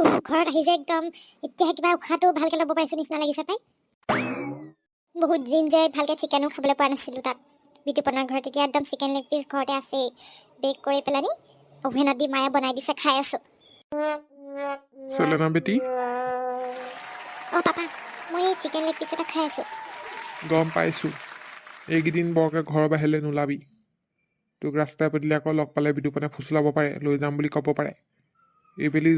ঘৰত আহি যে একদম এতিয়াহে কিবা উশাহটো ভালকৈ ল'ব পাৰিছোঁ নিচিনা লাগিছে পাই। বহুত দিন যে ভালকৈ চিকেনো খাবলৈ পোৱা নাছিলোঁ তাত। বিতুপনৰ ঘৰত এতিয়া একদম চিকেন লেগ পিচ ঘৰতে আছেই। বেক কৰি পেলানি অভেনত দি মায়ে বনাই দিছে খাই আছোঁ। চেলেনা বেটি? অঁ পাপা মই এই চিকেন লেগ পিচ এটা খাই আছোঁ। গম পাইছোঁ। এইকেইদিন বৰকৈ ঘৰৰ বাহিৰলৈ নোলাবি। তোক ৰাস্তাই পদূলি আকৌ লগ পালে বিদুপনে ফুচলাব পাৰে লৈ যাম বুলি ক'ব পাৰে। এইবেলি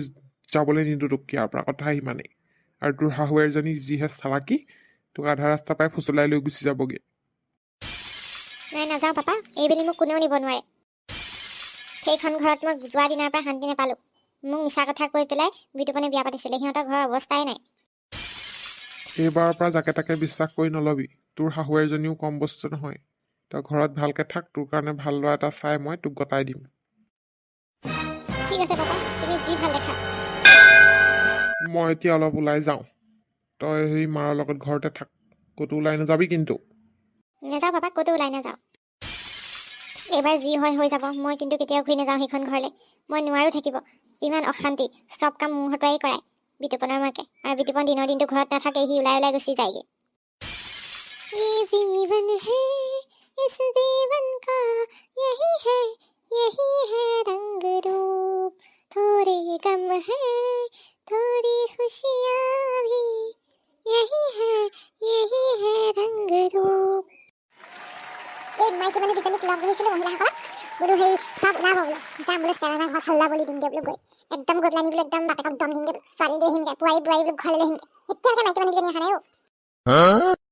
যাবলৈ নিদিওঁ তোক ইয়াৰ পৰা কথা সিমানেই। আৰু তোৰ শাহুৱেৰজনী যিহে চালাকি তোক আধা ৰাস্তা পাই ফুচলাই লৈ গুচি যাবগৈ। নাই নাযাওঁ পাপা এইবেলি মোক কোনেও নিব নোৱাৰে। সেইখন ঘৰত মই যোৱা দিনাৰ পৰা শান্তি নাপালোঁ। মোক মিছা কথা কৈ পেলাই বিতুপনে বিয়া পাতিছিলে সিহঁতৰ ঘৰৰ অৱস্থাই নাই। এইবাৰৰ পৰা যাকে তাকে বিশ্বাস কৰি নলবি তোৰ শাহুৱেৰজনীও কম বস্তু নহয়। তই ঘৰত ভালকৈ থাক তোৰ কাৰণে ভাল ল'ৰা এটা চাই মই তোক গতাই দিম। ঠিক আছে পাপা তুমি যি ভাল দেখা। মই এতিয়া অলপ ওলাই যাওঁ তই সেই মাৰৰ লগত ঘৰতে থাক ক'তো ওলাই নাযাবি কিন্তু নাযাওঁ পাপা ক'তো ওলাই নাযাওঁ এইবাৰ যি হয় হৈ যাব মই কিন্তু কেতিয়াও ঘূৰি নাযাওঁ সেইখন ঘৰলৈ মই নোৱাৰোঁ থাকিব ইমান অশান্তি চব কাম মোৰ হতুৱাই কৰায় বিতুপনৰ মাকে আৰু বিতুপন দিনৰ দিনটো ঘৰত নাথাকে সি ওলাই ওলাই গুচি যায়গৈ ये जीवन है इस जीवन का यही है यही है रंग रूप थोड़े गम है মাইকী মানুহ দুজনীক লগ ধৰিছিলোঁ মহিলাসকলক। বোলো সেই চব ওলাব বোলো। যাম বোলো চেৰানা ঘৰত হল্লা বুলি দিমগে বোলো গৈ। একদম গৈ পেলাই নি বোলো একদম বাপেকক দম দিমগে ছোৱালী লৈ আহিমগে বোৱাৰী বোৱাৰী বোলো ঘৰলৈ আহিমগে। এতিয়ালৈকে মাইকী মানুহ অহা নাই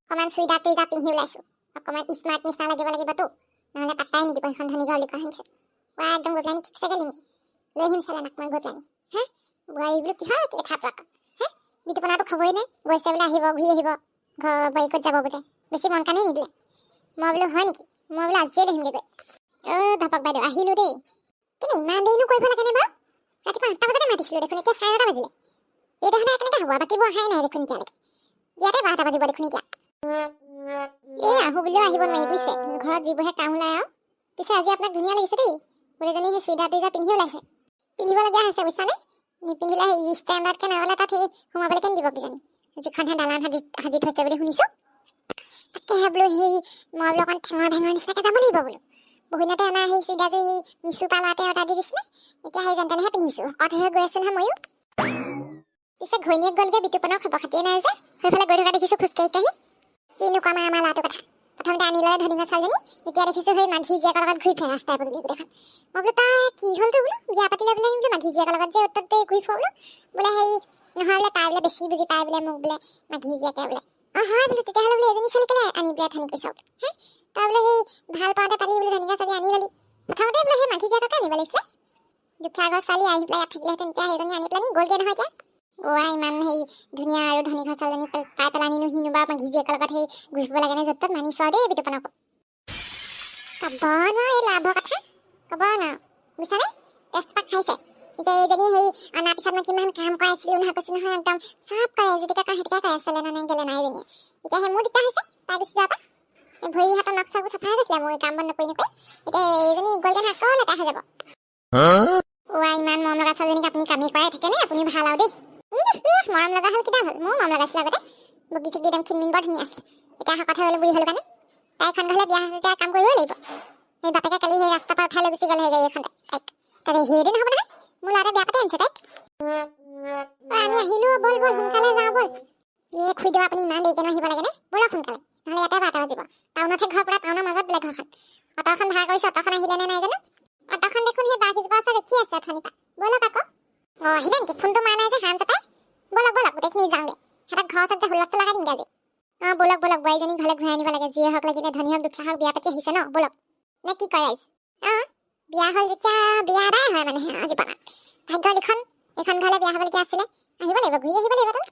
অকণমান চুইদাৰ টুইদাৰ পিন্ধি ওলাইছোঁ। অকণমান স্মাৰ্ট নিচিনা লাগিব লাগিবতো। নহ'লে পাত্তাই নিদিব সেইখন ধনী ঘৰ বুলি কোৱা শুনিছোঁ। পুৰা একদম গৈ পেলাই নি ঠিকছেগে লিমগে লৈ আহিম চেলেনাক মই গৈ পেলাই নি হা? বোৱাৰী বোলো কিহৰ কি এঠা পৰাক হা? বিতুপনাটো খবৰেই নাই। গৈছে বোলে আহিব ঘূৰি আহিব। ঘৰ বোৱাৰীকত যাব বোলে। বেছি মন কাৰণেই নিদিলে। মই বোলো হয় নেকি? মই বোলো আজিয়ে লৈ আহিমগৈ গৈ। অ' ধপক বাইদেউ আহিলোঁ দেই। কিন্তু ইমান দেৰিনো কৰিব লাগেনে বাৰু? ৰাতিপুৱা আঠটা বজাতে মাতিছিলোঁ দেখোন এতিয়া চাৰে নটা বাজিলে। হ'লে কেনেকৈ হ'ব? বাকীবোৰ অহাই নাই দেখোন এতিয়ালৈকে। ইয়াতে বাৰটা বাজিব দেখোন এতিয়া। এই আহো বুলিও আহিব নোৱাৰি বুজিছে ঘৰত যিবোৰহে কাম ওলাই আৰু। পিছে আজি আপোনাক ধুনীয়া লাগিছে দেই। গোটেইজনী সেই চুইদাৰ টুইদাৰ পিন্ধি ওলাইছে। পিন্ধিবলগীয়া হৈছে বুজিছানে নিপিন্ধিলে সেই ষ্টেণ্ডাৰ্ডকৈ নহ'লে তাত সেই সোমাবলৈ কেনে দিব কিজানি। যিখনহে দালান সাজি সাজি থৈছে বুলি শুনিছোঁ। তাকেহে বোলো সেই মই বোলো অকণ ঠেঙৰ ভেঙৰ নিচিনাকৈ যাব লাগিব বোলো। বহুদিনতে অনা সেই চুইদাৰযোৰ সেই মিছু পাৰ্লাৰতে অৰ্ডাৰ দি দিছিলে এতিয়া সেই যেন পিন্ধিছোঁ। শকত হৈ গৈ আছোঁ নহয় ময়ো। পিছে ঘৈণীয়েক গ'লগৈ বিতুপনৰ খবৰ খাতিয়ে নাই যে? সেইফালে গৈ থকা দেখিছোঁ খোজকাঢ়ি কাঢ়ি কিনো কম আমাৰ ল'ৰাটোৰ কথা। প্ৰথমতে আনি লয় ধনীঘৰ ছোৱালীজনী এতিয়া দেখিছোঁ সেই মাঘী জীয়েকৰ লগত ঘূৰি ফুৰে ৰাস্তাই পদূলি গোটেইখন মই বোলো তাই কি হ'লতো বোলো? বিয়া পাতিলে বোলে বোলে মাঘী জীয়েকৰ লগত যে উত্তৰতে ঘূৰি ফুৰ বোলো। বোলে সেই নহয় বোলে তাই বোলে বেছি বুজি পায় বোলে মোক বোলে মাঘী জীয়েকে বোলে। হয় বোলো তেতিয়াহ'লে বোলে এজনী ছোৱালী কেলে আনি পেলাই ঠানি কৈছ? হে? তই বোলে সেই ভাল পাওঁতে পালি বোলে ধনীঘৰ ছোৱালী আনি ল'লি প্ৰথমতে বোলে সেই মাঘী জীয়েককে আনিব লাগিছিলে দুখীয়া ছোৱালী আহি পেলাই ইয়াত থাকিলেহেঁতেন তেতিয়া সেইজনী আনি পেলাই নি গ'লগৈ নহয় এতিয়া। অ' ইমান সেই ধুনীয়া আৰু ধনী ঘৰ ছোৱালীজনী পাই পেলাই নিনো সিনো বা মাঘী লগত সেই ঘূৰি ফুৰিব লাগে নে য'ত ত'ত মানিছোঁ আৰু দেই বিতুপনক। ক'ব নোৱাৰো এই লাভৰ কথা। ক'ব নোৱাৰো। বুজিছানে? তেজপাত খাইছে। এতিয়া এইজনী সেই অনাৰ পিছত মই কিমান কাম কৰাইছিলোঁ নহয় কৈছোঁ নহয় একদম চব কৰে যেতিয়াকৈ কয় সেইটোকে কৰে চলে নাই গেলে নাই এজনীয়ে এতিয়া সেই মোৰ দিগদাৰ হৈছে তাই গুচি যোৱাৰ পৰা এই ভৰি হাতৰ নখ চখবোৰ চাফাই গৈছিলে মোৰ কাম বন নকৰি নকৰি এতিয়া এইজনী গ'লগৈ নহয় আকৌ লেতেৰা হৈ যাব অ' ইমান মৰম লগা ছোৱালীজনীক আপুনি কামেই কৰাই থাকেনে আপুনি ভাল আৰু দেই মৰম লগা হ'ল কিবা হ'ল ময়ো মৰম লগাইছিলোঁ আগতে বগী চগী একদম খিনমিন বৰ ধুনীয়া আছিল এতিয়া শকত হৈ গ'লো বুঢ়ী হ'লো কাৰণে তাই এখন ঘৰলৈ বিয়া হৈছে তেতিয়া কাম কৰিবই লাগিব সেই বাপেকে কালি সেই ৰাস্তাৰ পৰা উঠাই লৈ গুচি গ'ল সেই গাড়ী এখনতে তাইক তাতে সেইদিন নহ'ব নহয় মোৰ ল'ৰাটোৱে বিয়া পাতি আনিছে তাইক সোনকালে যাওঁ ব'ল। এই খুই দিওঁ আপুনি ইমান দেৰিকেনো আহিব লাগেনে ব'লক সোনকালে। নহ'লে ইয়াতে বাৰটা বাজিব টাউনতহে ঘৰ পৰা টাউনৰ মাজত বোলে ঘৰখন। অট'খন ভাড়া কৰিছে অট'খন আহিলে নে নাই জানো? অট'খন দেখোন সেই বাঘিজোপা ওচৰত ৰখি আছে অথনিৰ পৰা। ব'লক আকৌ অঁ আহিলে নেকি? ফোনটো মাৰা নাই যে হাম যাতে ব'লক ব'লক গোটেইখিনি যাওঁগে। সিহঁতক ঘৰৰ ওচৰত যে হুলস্থুল লগাই দিমগে আজি। অঁ ব'লক ব'লক বোৱাৰীজনী ঘৰলৈ ঘূৰাই আনিব লাগে। যিয়ে হওক লাগিলে ধনী হওক দুখীয়া হওক বিয়া পাতি আহিছে ন? ব'লক নে কি কৰে ৰাইজ অঁ বিয়া হ'ল যেতিয়া বিয়া এটাই হয় মানে অঁ জীৱনত ভাগ্য লিখন। এইখন ঘৰলৈ বিয়া হ'বলগীয়া আছিলে আহিব লাগিব ঘূৰি আহিব লাগিব তোন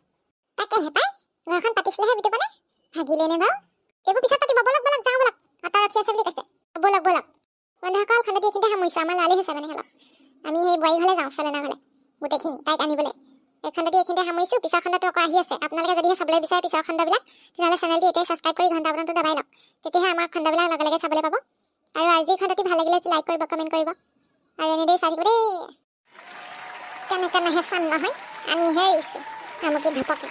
তাকে হেপাই ঘৰখন পাতিছিলেহে বিটু মানে ভাগিলে নে বাৰু এইবোৰ পিছত পাতিব ব'লক ব'লক যাওঁ ব'লক অট' ৰখি আছে বুলি কৈছে ব'লক ব'লক। বন্ধুসকল খণ্ডটি এইখিনিতে সামৰিছোঁ? আমাৰ লালি হৈছে মানে অলপ। আমি সেই বোৱাৰী ঘৰলৈ যাওঁ চেলেনা ঘৰলৈ। গোটেইখিনি তাইক আনিবলৈ। এই খণ্ডটি এইখিনিতে সামৰিছোঁ? পিছৰ খণ্ডটো আকৌ আহি আছে। আপোনালোকে যদিহে চাবলৈ বিচাৰে পিছৰ খণ্ডবিলাক তেতিয়াহ'লে চেনেলটি এতিয়াই ছাবস্ক্ৰাইব কৰি ঘণ্টা বটনটো দবাই লওক। তেতিয়াহে আমাৰ খণ্ডবিলাক লগে লগে চাবলৈ পাব। আৰু আজি খণ্ডটি ভাল লাগিলে লাইক কৰিব কমেণ্ট কৰিব। আৰু এনেদৰে চাই থাকিব দেই। কেনেকে নাহে চাম নহয় আমিহে এৰিছোঁ। আমুকি ধপকে।